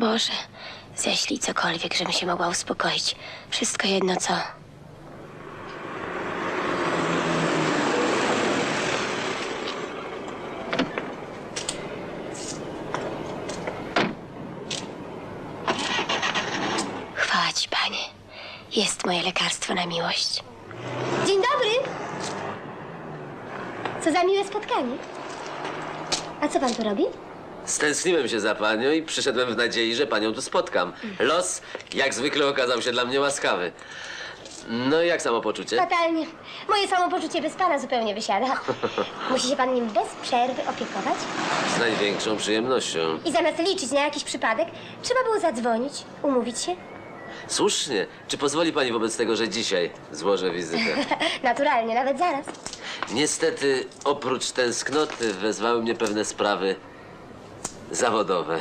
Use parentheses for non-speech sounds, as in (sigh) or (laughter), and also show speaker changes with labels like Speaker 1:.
Speaker 1: Boże, ześlij cokolwiek, żebym się mogła uspokoić. Wszystko jedno co. Chwała ci, panie. Jest moje lekarstwo na miłość.
Speaker 2: Dzień dobry! Co za miłe spotkanie. A co pan tu robi?
Speaker 3: Stęskniłem się za panią i przyszedłem w nadziei, że panią tu spotkam. Los, jak zwykle, okazał się dla mnie łaskawy. No i jak samopoczucie?
Speaker 2: Fatalnie. Moje samopoczucie bez pana zupełnie wysiada. (laughs) Musi się pan nim bez przerwy opiekować.
Speaker 3: Z największą przyjemnością.
Speaker 2: I zamiast liczyć na jakiś przypadek, trzeba było zadzwonić, umówić się.
Speaker 3: Słusznie. Czy pozwoli pani wobec tego, że dzisiaj złożę wizytę? (laughs)
Speaker 2: Naturalnie, nawet zaraz.
Speaker 3: Niestety, oprócz tęsknoty wezwały mnie pewne sprawy zawodowe.